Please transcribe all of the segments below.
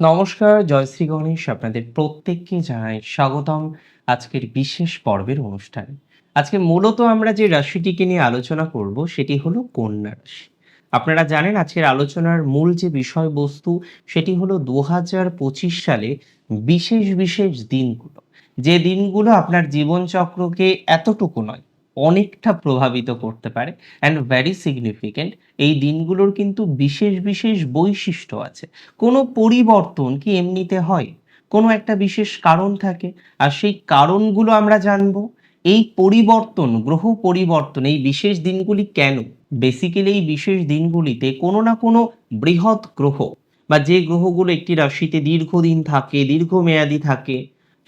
নমস্কার জয়শ্রী গণেশ আপনাদের প্রত্যেককে জানাই স্বাগতম আজকের বিশেষ পর্বের অনুষ্ঠানে। আজকে মূলত আমরা যে রাশিটিকে নিয়ে আলোচনা করব সেটি হলো কন্যা রাশি। আপনারা জানেন আজকের আলোচনার মূল যে বিষয়বস্তু সেটি হলো দু হাজার পঁচিশ সালে বিশেষ বিশেষ দিনগুলো। যে দিনগুলো আপনার জীবনচক্রকে এতটুকু নয় অনেকটা প্রভাবিত করতে পারে অ্যান্ড ভ্যারি সিগনিফিকেন্ট এই দিনগুলোর কিন্তু বিশেষ বিশেষ বৈশিষ্ট্য আছে। কোনো পরিবর্তন কি এমনিতে হয়? কোনো একটা বিশেষ কারণ থাকে? আর সেই কারণগুলো আমরা জানব। এই পরিবর্তন, গ্রহ পরিবর্তন এই বিশেষ দিনগুলি কেন? বেসিক্যালি এই বিশেষ দিনগুলিতে কোনো না কোনো বৃহৎ গ্রহ বা যে গ্রহগুলো একটি রাশিতে দীর্ঘদিন থাকে, দীর্ঘমেয়াদী থাকে,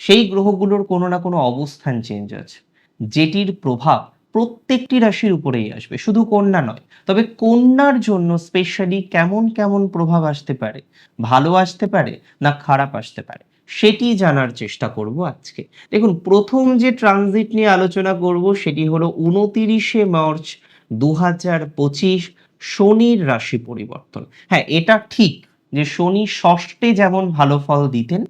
সেই গ্রহগুলোর কোনো না কোনো অবস্থান চেঞ্জ আছে। যেটির প্রভাব প্রত্যেকটি রাশির উপরেই আসবে, শুধু কন্যা নয়। তবে কন্যার জন্য স্পেশালি কেমন কেমন প্রভাব আসতে পারে? ভালো আসতে পারে না খারাপ আসতে পারে? সেটি জানার চেষ্টা করব আজকে। দেখুন, প্রথম যে ট্রানজিট নিয়ে আলোচনা করব সেটি হলো উনতিরিশে মার্চ দু হাজার পঁচিশ শনির রাশি পরিবর্তন। হ্যাঁ এটা ঠিক যে শনি ষষ্ঠে যেমন ভালো ফল দিতেন,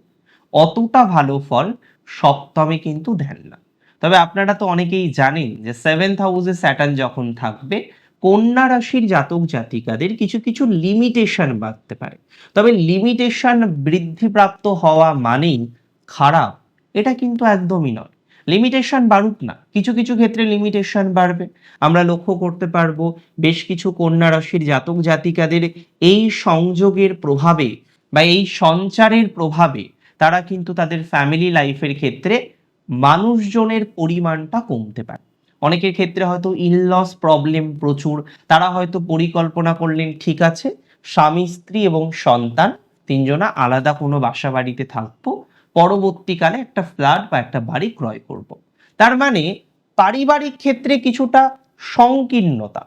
অতটা ভালো ফল সপ্তমে কিন্তু দেন না। তবে আপনারা তো অনেকেই জানেন যে সেভেন্থ হাউসে স্যাটার্ন যখন থাকবে, কন্যা রাশির জাতক জাতিকাদের কিছু কিছু লিমিটেশন বাড়তে পারে। তবে লিমিটেশন বৃদ্ধিপ্রাপ্ত হওয়া মানেই খারাপ, এটা কিন্তু একদমই নয়। লিমিটেশন বাড়ুক না, কিছু কিছু ক্ষেত্রে লিমিটেশন বাড়বে। আমরা লক্ষ্য করতে পারব, বেশ কিছু কন্যা রাশির জাতক জাতিকাদের এই সংযোগের প্রভাবে বা এই সঞ্চারের প্রভাবে তারা কিন্তু তাদের ফ্যামিলি লাইফের ক্ষেত্রে মানুষজনের পরিমাণটা কমতে পারে। অনেকের ক্ষেত্রে হয়তো ইনলস প্রবলেম প্রচুর, তারা হয়তো পরিকল্পনা করলেন, ঠিক আছে, স্বামী, স্ত্রী এবং সন্তান, তিনজনা আলাদা কোনো বাসা বাড়িতে থাকব, পরবর্তীকালে একটা ফ্ল্যাট বা একটা বাড়ি ক্রয় করব। তার মানে পারিবারিক ক্ষেত্রে কিছুটা সংকীর্ণতা,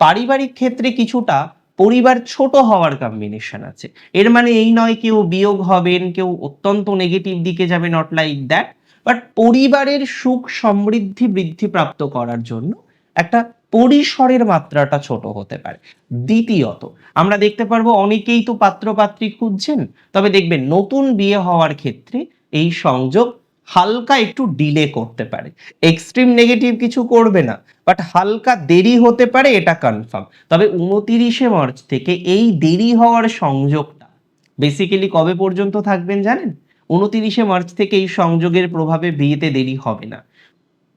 পারিবারিক ক্ষেত্রে কিছুটা পরিবার ছোট হওয়ার কম্বিনেশন আছে। এর মানে এই নয় কেউ বিয়োগ হবেন, কেউ অত্যন্ত নেগেটিভ দিকে যাবে নট লাইক দ্যাট বাট পরিবারের সুখ সমৃদ্ধি বৃদ্ধি প্রাপ্ত করার জন্য একটা পরিসরের মাত্রাটা ছোট হতে পারে। দ্বিতীয়ত, আমরা দেখতে পারব অনেকেই তো পাত্র পাত্রী খুঁজছেন, তবে দেখবেন নতুন বিয়ে হওয়ার ক্ষেত্রে এই সংযোগ হালকা একটু ডিলে করতে পারে। এক্সট্রিম নেগেটিভ কিছু করবে না বাট হালকা দেরি হতে পারে এটা কনফার্ম তবে উনতিরিশে মার্চ থেকে এই দেরি হওয়ার সংযোগটা বেসিক্যালি কবে পর্যন্ত থাকবেন জানেন? উনতিরিশে মার্চ থেকে এই সংযোগের প্রভাবে বিয়েতে দেরি হবে না।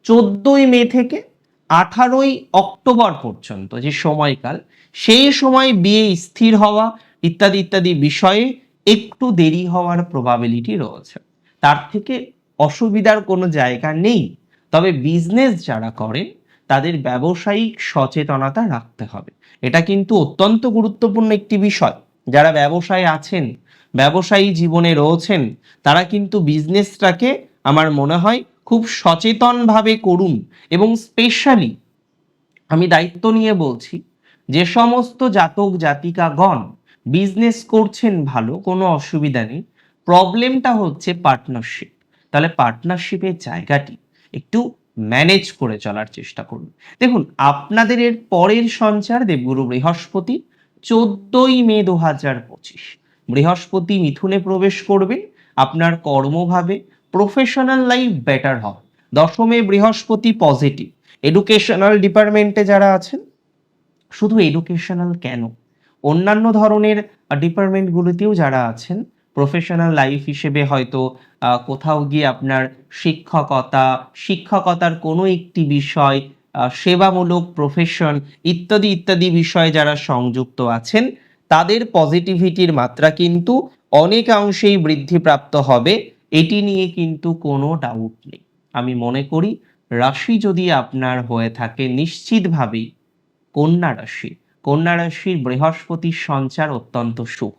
চোদ্দই মে থেকে আঠারোই অক্টোবর পর্যন্ত যে সময়কাল সেই সময় বিয়ে স্থির হওয়া ইত্যাদি ইত্যাদি বিষয়ে একটু দেরি হওয়ার প্রবাবিলিটি রয়েছে। তার থেকে অসুবিধার কোনো জায়গা নেই। তবে বিজনেস যারা করেন, তাদের ব্যবসায়িক সচেতনতা রাখতে হবে। এটা কিন্তু অত্যন্ত গুরুত্বপূর্ণ একটি বিষয়। যারা ব্যবসায় আছেন ব্যবসায়ী জীবনে রয়েছেন, তারা কিন্তু বিজনেসটাকে আমার মনে হয় খুব সচেতনভাবে করুন এবং স্পেশালি আমি দায়িত্ব নিয়ে বলছি, যে সমস্ত জাতক জাতিকাগণ বিজনেস করছেন ভালো, কোনো অসুবিধা নেই। প্রবলেমটা হচ্ছে পার্টনারশিপ তাহলে পার্টনারশিপের জায়গাটি একটু ম্যানেজ করে চলার চেষ্টা করুন। দেখুন, আপনাদের এর পরের সঞ্চার দেবগুরু বৃহস্পতি চোদ্দই মে দু হাজার পঁচিশ। বৃহস্পতি মিথুনে প্রবেশ করবেন আপনার কর্মভাবে প্রফেশনাল লাইফ বেটার হবে। দশমে বৃহস্পতি পজিটিভ এডুকেশনাল ডিপার্টমেন্টে যারা আছেন, শুধু এডুকেশনাল কেন? অন্যান্য ধরনের ডিপার্টমেন্টগুলিতেও যারা আছেন প্রফেশনাল লাইফ হিসেবে হয়তো কোথাও গিয়ে আপনার শিক্ষকতা, শিক্ষকতার কোনো একটি বিষয় সেবামূলক প্রফেশন ইত্যাদি ইত্যাদি বিষয়ে যারা সংযুক্ত আছেন তাদের পজিটিভিটির মাত্রা কিন্তু অনেকাংশেই বৃদ্ধিপ্রাপ্ত হবে। এটি নিয়ে কিন্তু কোনো ডাউট নেই। আমি মনে করি, রাশি যদি আপনার হয়ে থাকে, নিশ্চিতভাবেই কন্যা রাশি, কন্যা রাশির বৃহস্পতির সঞ্চার অত্যন্ত শুভ।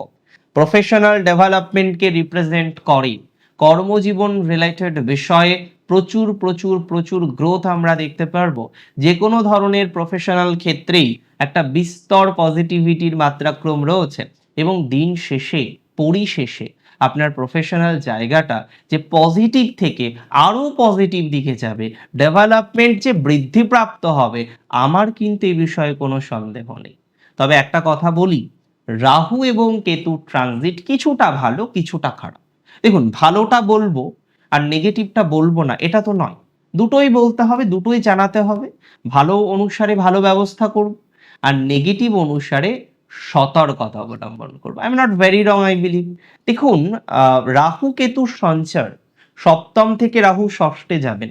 প্রফেশনাল ডেভেলপমেন্টকে রিপ্রেজেন্ট করে কর্মজীবন রিলেটেড বিষয়ে প্রচুর প্রচুর প্রচুর গ্রোথ আমরা দেখতে পারব। যে কোনো ধরনের প্রফেশনাল ক্ষেত্রেই একটা বিস্তর পজিটিভিটির মাত্রাক্রম রয়েছে এবং দিন শেষে, পরিশেষে আপনার প্রফেশনাল জায়গাটা যে পজিটিভ থেকে আরও পজিটিভ দিকে যাবে ডেভেলপমেন্ট যে বৃদ্ধিপ্রাপ্ত হবে, আমার কিন্তু এই বিষয়ে কোনো সন্দেহ নেই। তবে একটা কথা বলি, রাহু এবং কেতু ট্রানজিট কিছুটা ভালো, কিছুটা খারাপ। দেখুন, ভালোটা বলব আর নেগেটিভটা বলব না, এটা তো নয়। দুটোই বলতে হবে, দুটোই জানাতে হবে। ভালো অনুসারে ভালো ব্যবস্থা করব, আর নেগেটিভ অনুসারে সতর্কতা অবলম্বন করব। I am not very wrong I believe দেখুন রাহু কেতুর সঞ্চার সপ্তম থেকে রাহু ষষ্ঠে যাবেন।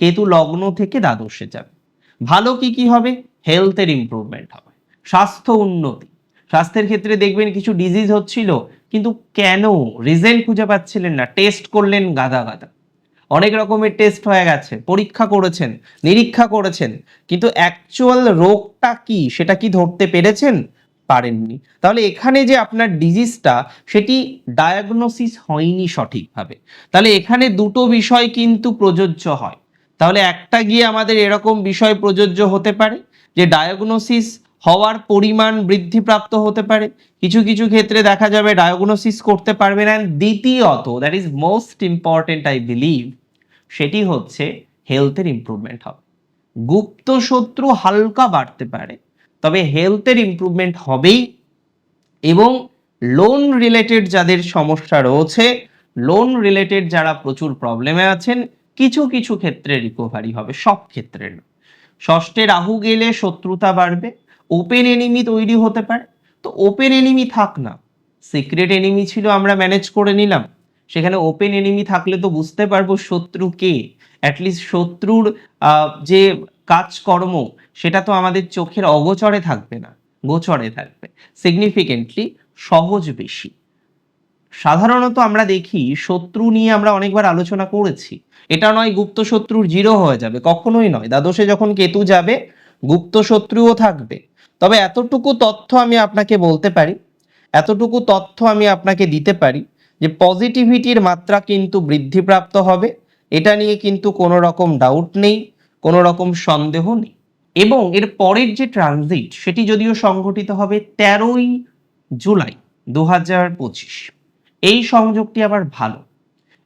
কেতু লগ্ন থেকে দ্বাদশে যাবে ভালো কি কি হবে? হেলথের ইম্প্রুভমেন্ট হবে। স্বাস্থ্য উন্নতি। স্বাস্থ্যের ক্ষেত্রে দেখবেন কিছু ডিজিজ হচ্ছিল কিন্তু কেন? রিজেন খুঁজে পাচ্ছিলেন না। টেস্ট করলেন গাদা গাদা। অনেক রকমের টেস্ট হয়ে গেছে। পরীক্ষা করেছেন, নিরীক্ষা করেছেন, কিন্তু অ্যাকচুয়াল রোগটা কি? সেটা কি ধরতে পেরেছেন? পারেননি। তাহলে এখানে যে আপনার ডিজিজটা সেটি ডায়াগনোসিস হয়নি সঠিকভাবে। তাহলে এখানে দুটো বিষয় কিন্তু প্রযোজ্য হয়। তাহলে একটা গিয়ে আমাদের এরকম বিষয় প্রযোজ্য হতে পারে, যে ডায়াগনোসিস হওয়ার পরিমাণ বৃদ্ধিপ্রাপ্ত হতে পারে। কিছু কিছু ক্ষেত্রে দেখা যাবে ডায়াগনোসিস করতে পারবে না দ্বিতীয়ত that is most important I believe সেটি হচ্ছে হেলথের ইমপ্রুভমেন্ট হবে। গুপ্ত শত্রু হালকা বাড়তে পারে, তবে হেলথের ইম্প্রুভমেন্ট হবেই। এবং লোন রিলেটেড যাদের সমস্যা রয়েছে লোন রিলেটেড যারা প্রচুর প্রবলেমে আছেন, কিছু কিছু ক্ষেত্রে রিকভারি হবে, সব ক্ষেত্রে ষষ্ঠে রাহু গেলে শত্রুতা বাড়বে। ওপেন এনিমি তৈরি হতে পারে। তো ওপেন এনিমি থাক না। সিক্রেট এনিমি ছিল আমরা ম্যানেজ করে নিলাম। সেখানে ওপেন এনিমি থাকলে তো বুঝতে পারব শত্রু কে। অ্যাটলিস্ট শত্রুর যে কাজকর্ম, সেটা তো আমাদের চোখের অগোচরে থাকবে না। গোচরে থাকবে। সিগনিফিকেন্টলি সহজ বেশি। সাধারণত আমরা দেখি শত্রু নিয়ে আমরা অনেকবার আলোচনা করেছি। এটা নয় গুপ্ত শত্রুর জিরো হয়ে যাবে, কখনোই নয়। দ্বাদশে যখন কেতু যাবে, গুপ্ত শত্রুও থাকবে। তবে এতটুকু তথ্য আমি আপনাকে বলতে পারি, এতটুকু তথ্য আমি আপনাকে দিতে পারি যে পজিটিভিটির মাত্রা কিন্তু বৃদ্ধিপ্রাপ্ত হবে। এটা নিয়ে কিন্তু কোনো রকম ডাউট নেই, কোনো রকম সন্দেহ নেই। এবং এর পরের যে ট্রানজিট সেটি যদিও সংঘটিত হবে তেরোই জুলাই দু পঁচিশ। এই সংযোগটি আবার ভালো।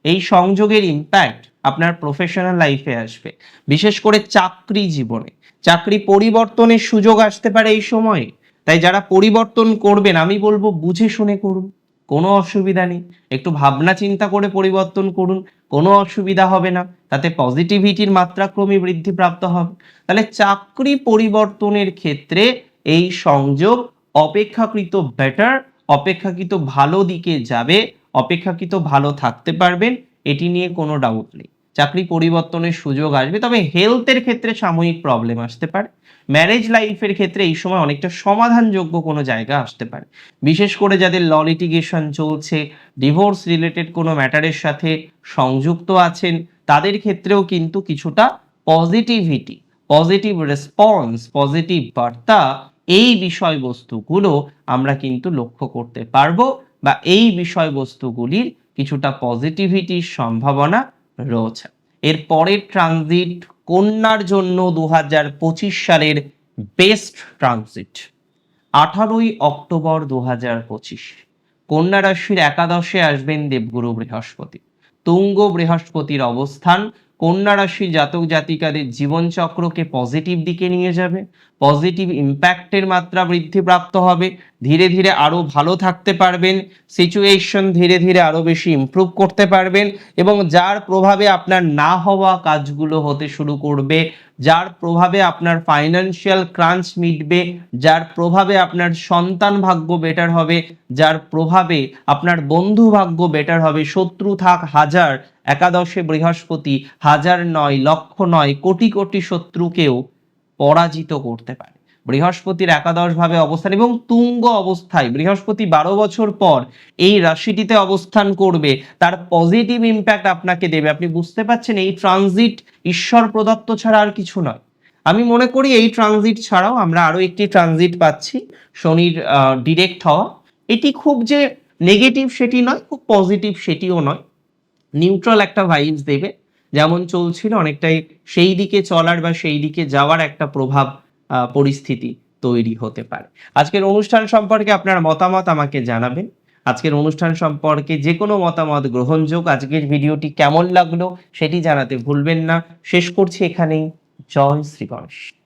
এই সংযোগের ইম্প্যাক্ট আপনার প্রফেশনাল লাইফে আসবে। বিশেষ করে চাকরি জীবনে। চাকরি পরিবর্তনের সুযোগ আসতে পারে এই সময়ে। তাই যারা পরিবর্তন করবেন, আমি বলব বুঝে শুনে করুন। কোনো অসুবিধা নেই। একটু ভাবনা চিন্তা করে পরিবর্তন করুন। কোনো অসুবিধা হবে না। তাতে পজিটিভিটির মাত্রা ক্রমে বৃদ্ধিপ্রাপ্ত হবে। তাহলে চাকরি পরিবর্তনের ক্ষেত্রে এই সংযোগ অপেক্ষাকৃত বেটার অপেক্ষাকৃত ভালো দিকে যাবে, অপেক্ষাকৃত ভালো থাকতে পারবেন, এটি নিয়ে কোনো ডাউট নেই। চাকরি পরিবর্তনের সুযোগ আসবে। তবে হেলথের ক্ষেত্রে সাময়িক প্রবলেম আসতে পারে। ম্যারেজ লাইফের ক্ষেত্রে এই সময় অনেকটা সমাধানযোগ্য কোনো জায়গা আসতে পারে। বিশেষ করে যাদের ল লিটিগেশন চলছে ডিভোর্স রিলেটেড কোনো ম্যাটারের সাথে সংযুক্ত আছেন, তাদের ক্ষেত্রেও কিন্তু কিছুটা পজিটিভিটি পজিটিভ রেসপন্স পজিটিভ বার্তা এই বিষয়বস্তুগুলো আমরা কিন্তু লক্ষ্য করতে পারব বা এই বিষয়বস্তুগুলির কিছুটা পজিটিভিটির সম্ভাবনা রয়েছে। এর পরের ট্রানজিট কন্যার জন্য দু হাজার পঁচিশ সালের বেস্ট ট্রানজিট আঠারোই অক্টোবর দু হাজার পঁচিশ। কন্যা রাশির একাদশে আসবেন দেবগুরু বৃহস্পতি। তুঙ্গ বৃহস্পতির অবস্থান, কন্যা রাশি জাতক জাতিকাদের জীবনচক্রকে পজিটিভ দিকে নিয়ে যাবে পজিটিভ ইম্প্যাক্টের মাত্রা বৃদ্ধিপ্রাপ্ত হবে ধীরে ধীরে আরও ভালো থাকতে পারবেন সিচুয়েশন ধীরে ধীরে আরও বেশি ইমপ্রুভ করতে পারবেন এবং যার প্রভাবে আপনার না হওয়া কাজগুলো হতে শুরু করবে, যার প্রভাবে আপনার ফাইনান্সিয়াল ক্রাঞ্চ মিটবে, যার প্রভাবে আপনার সন্তান ভাগ্য বেটার হবে, যার প্রভাবে আপনার বন্ধু ভাগ্য বেটার হবে, শত্রু থাক হাজার, একাদশে বৃহস্পতি, হাজার নয়, লক্ষ নয়, কোটি কোটি শত্রুকেও পরাজিত করতে পারে। বৃহস্পতির একাদশ ভাবে অবস্থান এবং তুঙ্গ অবস্থায়, বৃহস্পতি বারো বছর পর এই রাশিটিতে অবস্থান করবে। তার পজিটিভ ইম্প্যাক্ট আপনাকে দেবে। আপনি বুঝতে পারছেন এই ট্রানজিট ঈশ্বর প্রদত্ত ছাড়া আর কিছু নয়। আমি মনে করি এই ট্রানজিট ছাড়াও আমরা আরও একটি ট্রানজিট পাচ্ছি, শনির ডিরেক্ট হওয়া। এটি খুব যে নেগেটিভ সেটি নয়, খুব পজিটিভ সেটিও নয়। নিউট্রাল একটা ভাইবস দেবে। যেমন চলছিল, অনেকটাই সেই দিকে চলার বা সেই দিকে যাওয়ার একটা প্রভাব পরিস্থিতি তৈরি হতে পারে। আজকের অনুষ্ঠান সম্পর্কে আপনার মতামত আমাকে জানাবেন। আজকের অনুষ্ঠান সম্পর্কে যে কোনো মতামত গ্রহণযোগ্য আজকের ভিডিওটি কেমন লাগল সেটি জানাতে ভুলবেন না। শেষ করছি এখানেই। জয় শ্রী গণেশ।